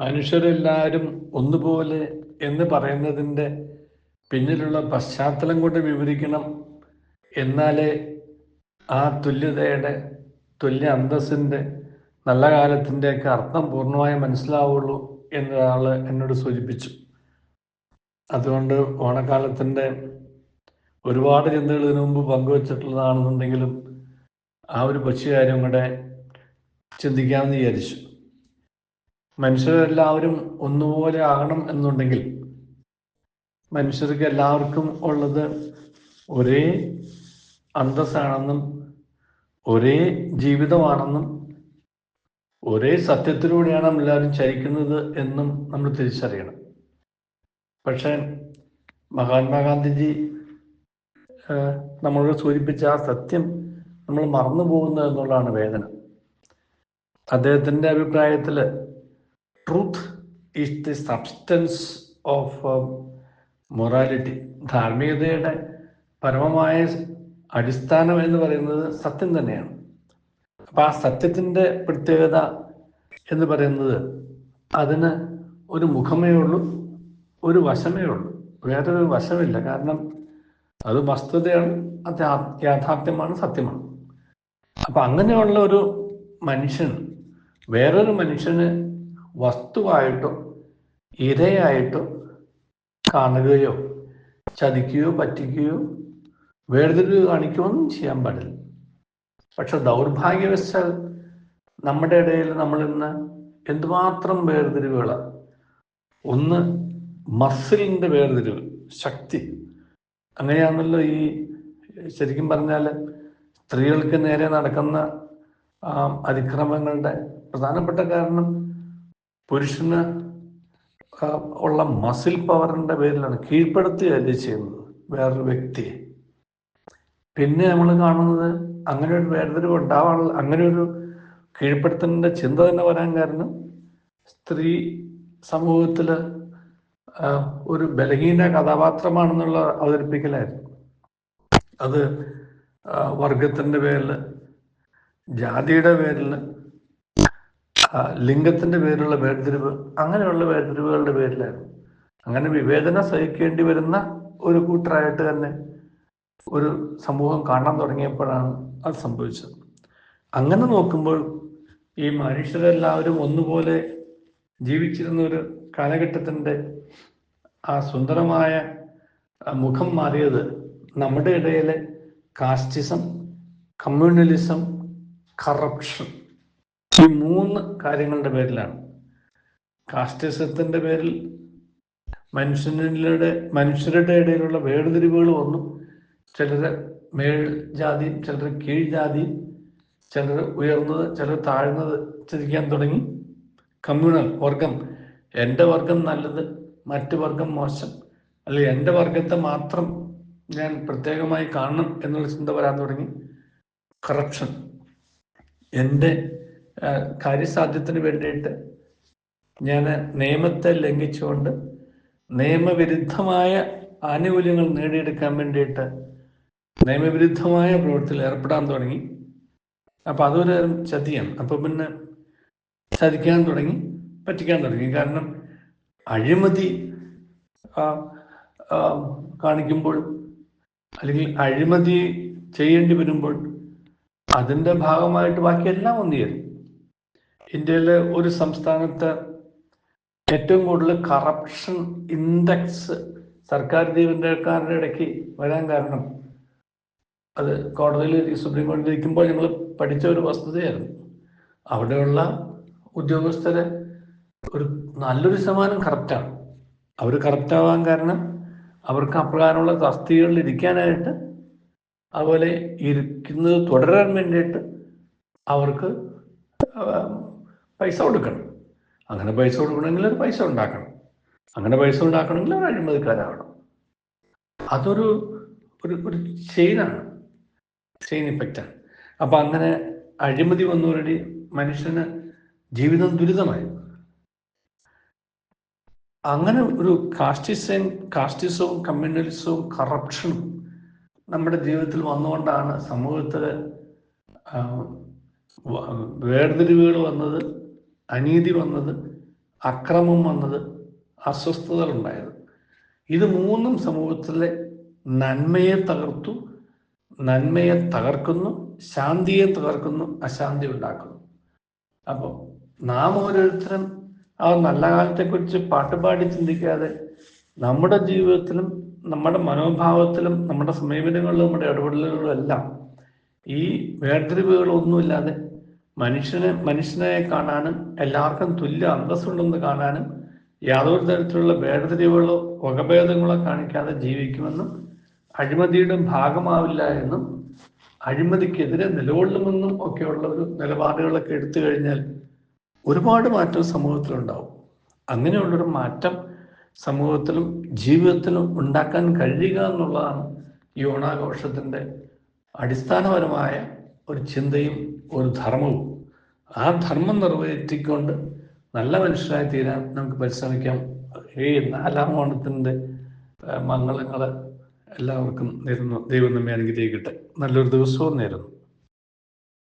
മനുഷ്യരെല്ലാവരും ഒന്നുപോലെ എന്ന് പറയുന്നതിന്റെ പിന്നിലുള്ള പശ്ചാത്തലം കൊണ്ട് വിവരിക്കണം എന്നാലേ ആ തുല്യതയുടെ തുല്യ അന്തസ്സിന്റെ നല്ല കാലത്തിന്റെയൊക്കെ അർത്ഥം പൂർണമായും മനസ്സിലാവുള്ളൂ എന്നൊരാൾ എന്നോട് സൂചിപ്പിച്ചു. അതുകൊണ്ട് ഓണക്കാലത്തിന്റെ ഒരുപാട് ചിന്തകൾ ഇതിനു മുമ്പ് പങ്കുവച്ചിട്ടുള്ളതാണെന്നുണ്ടെങ്കിലും ആ ഒരു കൊച്ചു കാര്യം കൂടെ ചിന്തിക്കാമെന്ന് വിചാരിച്ചു. മനുഷ്യരെല്ലാവരും ഒന്നുപോലെ ആകണം എന്നുണ്ടെങ്കിൽ മനുഷ്യർക്ക് എല്ലാവർക്കും ഉള്ളത് ഒരേ അന്തസ്സാണെന്നും ഒരേ ജീവിതമാണെന്നും ഒരേ സത്യത്തിലൂടെയാണ് എല്ലാവരും ചരിക്കുന്നത് എന്നും നമ്മൾ തിരിച്ചറിയണം. പക്ഷേ മഹാത്മാഗാന്ധിജി നമ്മളോട് സൂചിപ്പിച്ച ആ സത്യം നമ്മൾ മറന്നു പോകുന്നു എന്നുള്ളതാണ് വേദന. അദ്ദേഹത്തിന്റെ അഭിപ്രായത്തിൽ truth is the substance of morality ധാർമ്മികതയുടെ പരമമായ അടിസ്ഥാനം എന്ന് പറയുന്നത് സത്യം തന്നെയാണ്. അപ്പൊ ആ സത്യത്തിന്റെ പ്രത്യേകത എന്ന് പറയുന്നത് അതിന് ഒരു മുഖമേ ഉള്ളൂ ഒരു വശമേ ഉള്ളൂ. വേറൊരു വശമില്ല. കാരണം അത് വസ്തുതയാണ് അത് യാഥാർത്ഥ്യമാണ് സത്യമാണ്. അപ്പൊ അങ്ങനെയുള്ള ഒരു മനുഷ്യൻ വേറൊരു മനുഷ്യന് വസ്തുവായിട്ടോ ഇരയായിട്ടോ കാണുകയോ ചതിക്കുകയോ പറ്റിക്കുകയോ വേർതിരിവ് കാണിക്കുകയോ ഒന്നും ചെയ്യാൻ പാടില്ല. പക്ഷെ ദൗർഭാഗ്യവശാൽ നമ്മുടെ ഇടയിൽ നമ്മൾ ഇന്ന് എന്തുമാത്രം വേർതിരിവുകളാണ് ഒന്ന് മസിലിന്റെ വേർതിരിവ് ശക്തി. അങ്ങനെയാണല്ലോ ഈ ശരിക്കും പറഞ്ഞാൽ സ്ത്രീകൾക്ക് നേരെ നടക്കുന്ന അതിക്രമങ്ങളുടെ പ്രധാനപ്പെട്ട കാരണം പുരുഷന് ഉള്ള മസിൽ പവറിന്റെ പേരിലാണ് കീഴ്പ്പെടുത്തുകയല്ലേ ചെയ്യുന്നത് വേറൊരു വ്യക്തിയെ പിന്നെ നമ്മൾ കാണുന്നത് അങ്ങനെ ഒരു വേർതിരിവ് ഉണ്ടാവാനുള്ള അങ്ങനെ ഒരു കീഴ്പ്പെടുത്തലിന്റെ ചിന്ത തന്നെ വരാൻ കാരണം സ്ത്രീ സമൂഹത്തിൽ ഒരു ബലഹീന കഥാപാത്രമാണെന്നുള്ള അവതരിപ്പിക്കലായിരുന്നു. അത് വർഗത്തിന്റെ പേരിൽ ജാതിയുടെ പേരിൽ ആ, ലിംഗത്തിന്റെ പേരിലുള്ള വേർതിരിവ് അങ്ങനെയുള്ള വേർതിരിവുകളുടെ പേരിലായിരുന്നു. അങ്ങനെ വിവേചനം സഹിക്കേണ്ടി വരുന്ന ഒരു കൂട്ടരായിട്ട് തന്നെ ഒരു സമൂഹം കാണാൻ തുടങ്ങിയപ്പോഴാണ് അത് സംഭവിച്ചത്. അങ്ങനെ നോക്കുമ്പോൾ ഈ മനുഷ്യരെല്ലാവരും ഒന്നുപോലെ ജീവിച്ചിരുന്ന ഒരു കാലഘട്ടത്തിന്റെ ആ സുന്ദരമായ മുഖം മാറിയത് നമ്മുടെ ഇടയിലെ കാസ്റ്റിസം കമ്മ്യൂണലിസം കറപ്ഷൻ ഈ മൂന്ന് കാര്യങ്ങളുടെ പേരിലാണ്. കാസ്റ്റിസത്തിന്റെ പേരിൽ മനുഷ്യനിലൂടെ മനുഷ്യരുടെ ഇടയിലുള്ള വേർതിരിവുകൾ വന്നു. ചിലർ മേൽ ജാതിയും ചിലർ കീഴ് ജാതിയും ചിലർ ഉയർന്നത് ചിലർ താഴ്ന്നത് ചിരിക്കാൻ തുടങ്ങി. കമ്മ്യൂണൽ വർഗം എന്റെ വർഗം നല്ലത് മറ്റു വർഗം മോശം അല്ലെങ്കിൽ എന്റെ വർഗത്തെ മാത്രം ഞാൻ പ്രത്യേകമായി കാണണം എന്നുള്ള ചിന്ത വരാൻ തുടങ്ങി. കറപ്ഷൻ എന്റെ കാര്യസാധ്യത്തിന് വേണ്ടിയിട്ട് ഞാൻ നിയമത്തെ ലംഘിച്ചുകൊണ്ട് നിയമവിരുദ്ധമായ ആനുകൂല്യങ്ങൾ നേടിയെടുക്കാൻ വേണ്ടിയിട്ട് നിയമവിരുദ്ധമായ പ്രവൃത്തിയിൽ ഏർപ്പെടാൻ തുടങ്ങി. അപ്പൊ അതൊരു ചതിയാണ്. അപ്പൊ പിന്നെ ചതിക്കാൻ തുടങ്ങി പറ്റിക്കാൻ തുടങ്ങി. കാരണം അഴിമതി കാണിക്കുമ്പോൾ അല്ലെങ്കിൽ അഴിമതി ചെയ്യേണ്ടി വരുമ്പോൾ അതിന്റെ ഭാഗമായിട്ട് ബാക്കിയെല്ലാം ഒന്നു ചേരും ഇന്ത്യയിലെ ഒരു സംസ്ഥാനത്ത് ഏറ്റവും കൂടുതൽ കറപ്ഷൻ ഇൻഡെക്സ് സർക്കാർ ജീവനക്കാരുടെ ഇടയ്ക്ക് വരാൻ കാരണം അത് കോടതിയിൽ സുപ്രീം കോടതി ഇരിക്കുമ്പോൾ ഞങ്ങൾ പഠിച്ച ഒരു വസ്തുതയായിരുന്നു. അവിടെയുള്ള ഉദ്യോഗസ്ഥരെ ഒരു നല്ലൊരു ശതമാനം കറപ്റ്റാണ് അവർ കറപ്റ്റ് ആവാൻ കാരണം അവർക്ക് അപ്രകാരമുള്ള തസ്തികകളിൽ ഇരിക്കാനായിട്ട് അതുപോലെ ഇരിക്കുന്നത് തുടരാൻ വേണ്ടിയിട്ട് അവർക്ക് പൈസ കൊടുക്കണം. അങ്ങനെ പൈസ കൊടുക്കണമെങ്കിൽ ഒരു പൈസ ഉണ്ടാക്കണം. അങ്ങനെ പൈസ ഉണ്ടാക്കണമെങ്കിൽ ഒരു അഴിമതിക്കാരാകണം അതൊരു ഒരു ഒരു ചെയിനാണ് ചെയിൻ ഇഫക്റ്റാണ് അപ്പൊ അങ്ങനെ അഴിമതി വന്നവരുടെ മനുഷ്യന് ജീവിതം ദുരിതമായി. അങ്ങനെ ഒരു കാസ്റ്റിസൻ കാസ്റ്റിസവും കമ്മ്യൂണലിസവും കറപ്ഷനും നമ്മുടെ ജീവിതത്തിൽ വന്നുകൊണ്ടാണ് സമൂഹത്തിൽ വേർതിരിവുകൾ വന്നത് അനീതി വന്നത് അക്രമം വന്നത് അസ്വസ്ഥതകൾ ഉണ്ടായത് ഇത് മൂന്നും സമൂഹത്തിലെ നന്മയെ തകർത്തു നന്മയെ തകർക്കുന്നു ശാന്തിയെ തകർക്കുന്നു അശാന്തി ഉണ്ടാക്കുന്നു. അപ്പോൾ നാം ഓരോരുത്തരും ആ നല്ല കാലത്തെക്കുറിച്ച് പാട്ടുപാടി ചിന്തിക്കാതെ നമ്മുടെ ജീവിതത്തിലും നമ്മുടെ മനോഭാവത്തിലും നമ്മുടെ സമീപനങ്ങളിലും നമ്മുടെ ഇടപെടലുകളിലും എല്ലാം ഈ വേർതിരിവുകളൊന്നുമില്ലാതെ മനുഷ്യനെ മനുഷ്യനെ കാണാനും എല്ലാവർക്കും തുല്യ അന്തസ്സുണ്ടെന്ന് കാണാനും യാതൊരു തരത്തിലുള്ള വേർതിരിവുകളോ വകഭേദങ്ങളോ കാണിക്കാതെ ജീവിക്കുമെന്നും അഴിമതിയുടെ ഭാഗമാവില്ല എന്നും അഴിമതിക്കെതിരെ നിലകൊള്ളുമെന്നും ഒക്കെയുള്ള ഒരു നിലപാടുകളൊക്കെ എടുത്തു കഴിഞ്ഞാൽ ഒരുപാട് മാറ്റം സമൂഹത്തിലുണ്ടാവും. അങ്ങനെയുള്ളൊരു മാറ്റം സമൂഹത്തിലും ജീവിതത്തിലും ഉണ്ടാക്കാൻ കഴിയുക എന്നുള്ളതാണ് ഈ ഓണാഘോഷത്തിന്റെ അടിസ്ഥാനപരമായ ഒരു ചിന്തയും ഒരു ധർമ്മവും. ആ ധർമ്മം നിർവഹിച്ചിക്കൊണ്ട് നല്ല മനുഷ്യരായി തീരാൻ നമുക്ക് പരിശ്രമിക്കാം. ഈ നാലാം ഓണത്തിന്റെ മംഗളങ്ങൾ എല്ലാവർക്കും നേരുന്നു. ദൈവം നമ്മെ അനുഗ്രഹിക്കട്ടെ. നല്ലൊരു ദിവസവും നേരുന്നു.